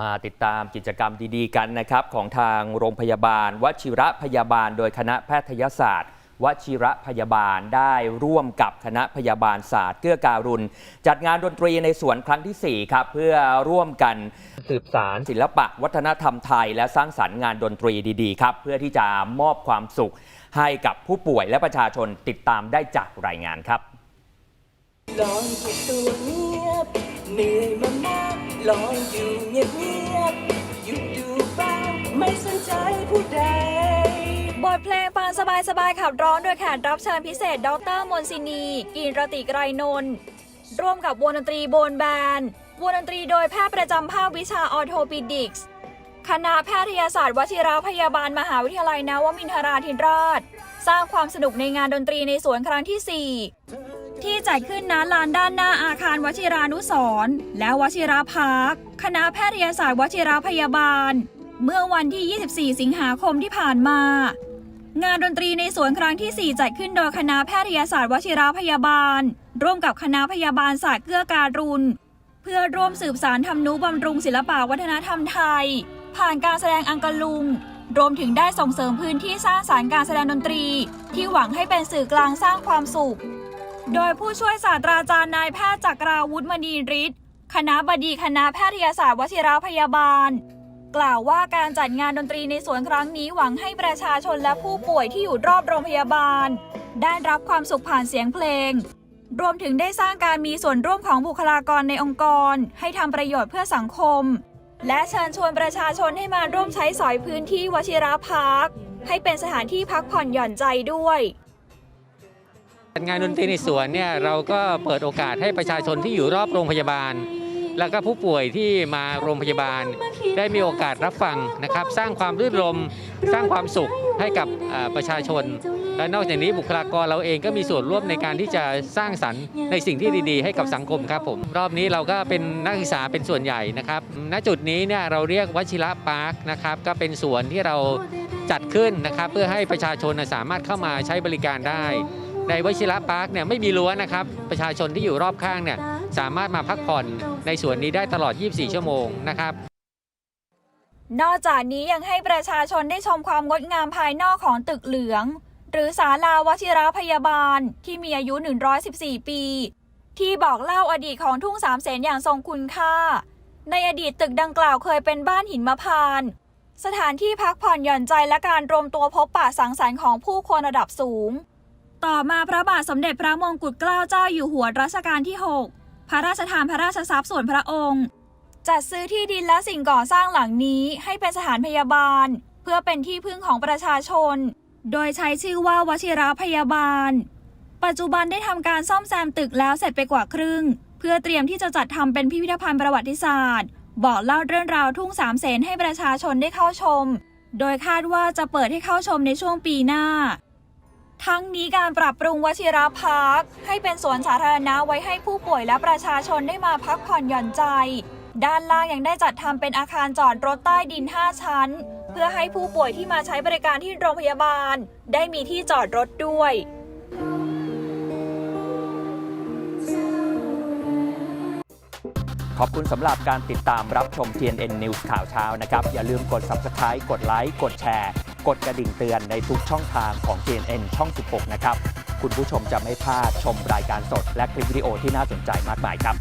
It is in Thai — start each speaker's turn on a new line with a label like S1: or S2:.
S1: มาติดตามกิจกรรมดีๆกันนะครับของทางโรงพยาบาล วชิระพยาบาล โดยคณะแพทยศาสตร์ วชิระพยาบาลได้ร่วมกับคณะพยาบาลศาสตร์เกื้อการุณ จัดงานดนตรีในสวนครั้งที่ 4 ครับ เพื่อร่วมกันสืบสารศิลปะวัฒนธรรมไทย และสร้างสรรค์งานดนตรีดีๆ ครับ เพื่อที่จะมอบความสุขให้กับผู้ป่วยและประชาชนติดตามได้จากรายงานครับ
S2: ลองตัวเงียบเหนื่อยมามาก ลองอยู่เงียบเงียบๆหยุดดูบ้างไม่สนใจผู้ใด
S3: บทเพลงฟังสบายๆขับร้องโดยแขกรับเชิญพิเศษ ดรมนซินี กินรติไกรนนท์ร่วมกับวงดนตรีโบนแบนด์วงดนตรีโดยแพทย์ประจำภาควิชาออโทปิดิกส์คณะแพทยศาสตร์วชิระพยาบาลมหาวิทยาลัยนวมินทราธิราช สร้างความสนุกในงานดนตรีในสวนครั้งที่ 4 ที่จัดขึ้นณลานด้านหน้าอาคารวชิรานุสรณ์และวชิราพาร์คคณะแพทยศาสตร์วชิระพยาบาล เมื่อวันที่ 24 สิงหาคมที่ผ่านมา งานดนตรีในสวนครั้งที่ 4 จัดขึ้นโดยคณะแพทยศาสตร์วชิระพยาบาล ร่วมกับคณะพยาบาลศาสตร์เกื้อการุณเพื่อร่วมสืบสารทำนุบำรุงศิลปะวัฒนธรรมไทย ผ่านการแสดงอังกะลุงรวมถึงได้ส่งเสริมพื้นที่สร้างสารรค์การแสดงดนตรี ที่หวังให้เป็นสื่อกลางสร้างความสุข โดยผู้ช่วยศาสตราจารย์นายแพทย์จักราวุฒิมณีฤทธิ์คณะบดีคณะแพทยศาสตร์วชิรพยาบาล กล่าวว่าการจัดงานดนตรีในสวนครั้งนี้หวังให้ประชาชนและผู้ป่วยที่อยู่รอบโรงพยาบาล ได้รับความสุขผ่านเสียงเพลง รวมถึงได้สร้างการมีส่วนร่วมของบุคลากรในองค์กร ให้ทำประโยชน์เพื่อสังคม และเชิญชวนประชาชนให้มาร่วมใช้สอยพื้นที่วชิรพาร์คให้เป็นสถานที่พักผ่อนหย่อนใจด้วย
S4: งานดนตรีในสวนเนี่ยเราก็เปิดโอกาสให้ประชาชนที่อยู่รอบโรงพยาบาล แล้วก็ผู้ป่วยที่มาโรงพยาบาล ได้มีโอกาสรับฟังนะครับ สร้างความรื่นรม สร้างความสุขให้กับประชาชน และนอกจากนี้บุคลากรเราเองก็มีส่วนร่วมในการที่จะสร้างสรรค์ในสิ่งที่ดีๆ ให้กับสังคมครับผม รอบนี้เราก็เป็นนักศึกษาเป็นส่วนใหญ่นะครับ ณจุดนี้เนี่ยเราเรียกวชิระพาร์คนะครับก็เป็นสวนที่เราจัดขึ้นนะครับเพื่อให้ประชาชนสามารถเข้ามาใช้บริการได้ ในวชิระพาร์คเนี่ยไม่มีรั้วนะครับ ประชาชนที่อยู่รอบข้างเนี่ยสามารถมาพักผ่อนในสวนนี้ได้ตลอด 24 ชั่วโมงนะครับ
S3: นอกจากนี้ยังให้ประชาชนได้ชมความงดงามภายนอกของตึกเหลือง หรือศาลาวชิระพยาบาลที่มีอายุ 114 ปี ที่บอกเล่าอดีตของทุ่งสามเสนอย่างทรงคุณค่า ในอดีตตึกดังกล่าวเคยเป็นบ้านหินมะพร้าน สถานที่พักผ่อนหย่อนใจและการรวมตัวพบปะสังสรรค์ของผู้คนระดับสูง ต่อมาพระบาทสมเด็จพระมงกุฎเกล้าเจ้าอยู่หัวรัชกาลที่ 6 พระราชทานพระราชทรัพย์ส่วนพระองค์ จัดซื้อที่ดินและสิ่งก่อสร้างหลังนี้ให้เป็นสถานพยาบาล เพื่อเป็นที่พึ่งของประชาชน โดยใช้ชื่อว่าวชิระพยาบาล ปัจจุบันได้ทำการซ่อมแซมตึกแล้วเสร็จไปกว่าครึ่ง เพื่อเตรียมที่จะจัดทำเป็นพิพิธภัณฑ์ประวัติศาสตร์ บอกเล่าเรื่องราวทุ่งสามเสนให้ประชาชนได้เข้าชม โดยคาดว่าจะเปิดให้เข้าชมในช่วงปีหน้า ทั้งนี้การปรับปรุงวชิรพาร์คให้เป็นสวนสาธารณะไว้ให้ผู้ป่วยและประชาชนได้มาพักผ่อนหย่อนใจ ด้านล่างยังได้จัดทำเป็นอาคารจอดรถใต้ดิน 5 ชั้น เพื่อให้ผู้ป่วยที่มาใช้บริการที่โรงพยาบาล ได้มีที่จอดรถด้วย
S1: ขอบคุณสำหรับการติดตามรับชม TNN News ข่าวเช้านะครับ อย่าลืมกด Subscribe กดไลค์ กดแชร์ กดกระดิ่งเตือนในทุกช่องทางของ GNN ช่อง 16 นะครับ คุณผู้ชมจะไม่พลาดชมรายการสดและคลิปวิดีโอที่น่าสนใจมากมายครับ